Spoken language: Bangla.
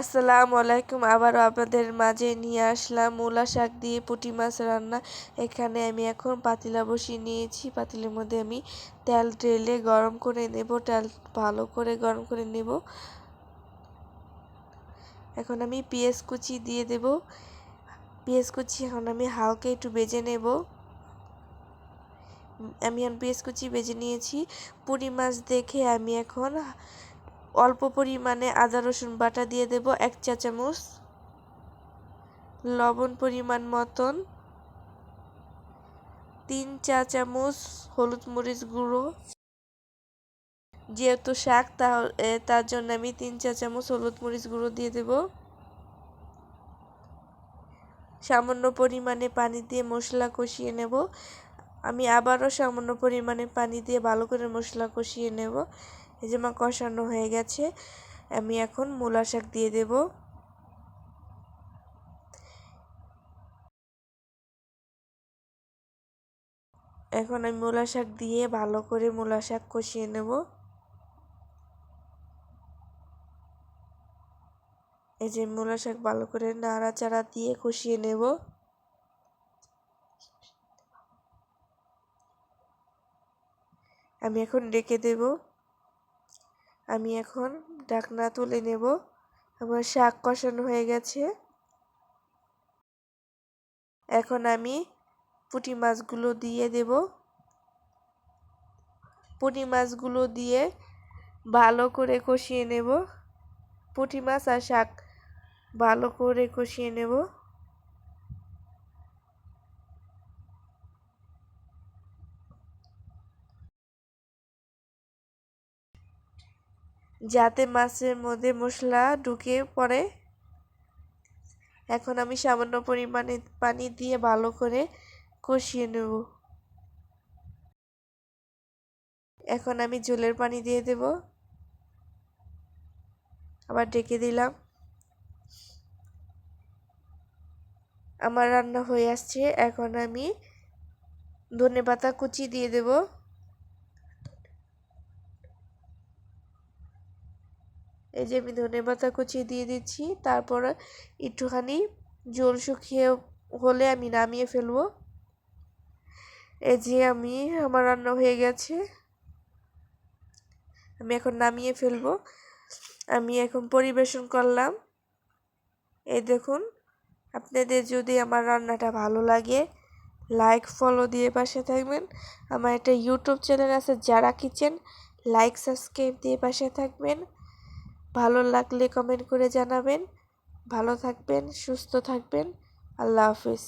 আসসালামু আলাইকুম। আবারও আপনাদের মাঝে নিয়ে আসলাম মূলা শাক দিয়ে পুঁটি মাছ রান্না। এখানে আমি এখন পাতিলা বসিয়ে নিয়েছি। পাতিলের মধ্যে আমি তেল ঢেলে গরম করে নেব, তেল ভালো করে গরম করে নেব। এখন আমি পেঁয়াজ কুচি দিয়ে দেব। পেঁয়াজ কুচি এখন আমি হালকা একটু বেজে নেব। আমি এখন পেঁয়াজ কুচি বেজে নিয়েছি। পুঁটি মাছ দেখে আমি এখন অল্প পরিমাণে আদা, রসুন বাটা দিয়ে দেব এক চা চামচ লবণ পরিমাণ মতন। তিন চা চামচ হলুদ মরিচ গুঁড়ো। যেহেতু শাক তার জন্য আমি তিন চা চামচ হলুদ মরিচ গুঁড়ো দিয়ে দেব। সামান্য পরিমাণে পানি দিয়ে মশলা কষিয়ে নেব। আমি আবারও সামান্য পরিমাণে পানি দিয়ে ভালো করে মশলা কষিয়ে নেব। এই যে মা কষানো হয়ে গেছে। আমি এখন মূলা শাক দিয়ে দেব। এখন আমি মূলা শাক দিয়ে ভালো করে মূলা শাক কষিয়ে নেব। এই যে মূলা শাক ভালো করে নাড়াচাড়া দিয়ে কষিয়ে নেব। আমি এখন ডেকে দেবো। আমি এখন ডাকনা তুলে নেব। আমার শাক কষানো হয়ে গেছে। এখন আমি পুঁটি মাছগুলো দিয়ে দেব। পুঁটি মাছগুলো দিয়ে ভালো করে কষিয়ে নেব। পুঁটি মাছ আর শাক ভালো করে কষিয়ে নেব। যাতে মাছের মধ্যে মশলা ঢুকে পড়ে। এখন আমি সামান্য পরিমাণে পানি দিয়ে ভালো করে কষিয়ে নেব। এখন আমি ঝোলের পানি দিয়ে দেব। আবার ডেকে দিলাম। আমার রান্না হয়ে আসছে। এখন আমি ধনে পাতা কুচি দিয়ে দেবো। এই যে আমি ধনে পাতা কুচিয়ে দিয়ে দিচ্ছি, তারপর একটুখানি জল শুকিয়ে হলে আমি নামিয়ে ফেলব। এই যে আমি, আমার রান্না হয়ে গেছে। আমি এখন নামিয়ে ফেলব। আমি এখন পরিবেশন করলাম। এই দেখুন, আপনাদের যদি আমার রান্নাটা ভালো লাগে লাইক ফলো দিয়ে পাশে থাকবেন। আমার একটা ইউটিউব চ্যানেল আছে যারা কিচেন লাইক সাবস্ক্রাইব দিয়ে পাশে থাকবেন। ভালো লাগলে কমেন্ট করে জানাবেন। ভালো থাকবেন সুস্থ থাকবেন। আল্লাহ হাফিজ।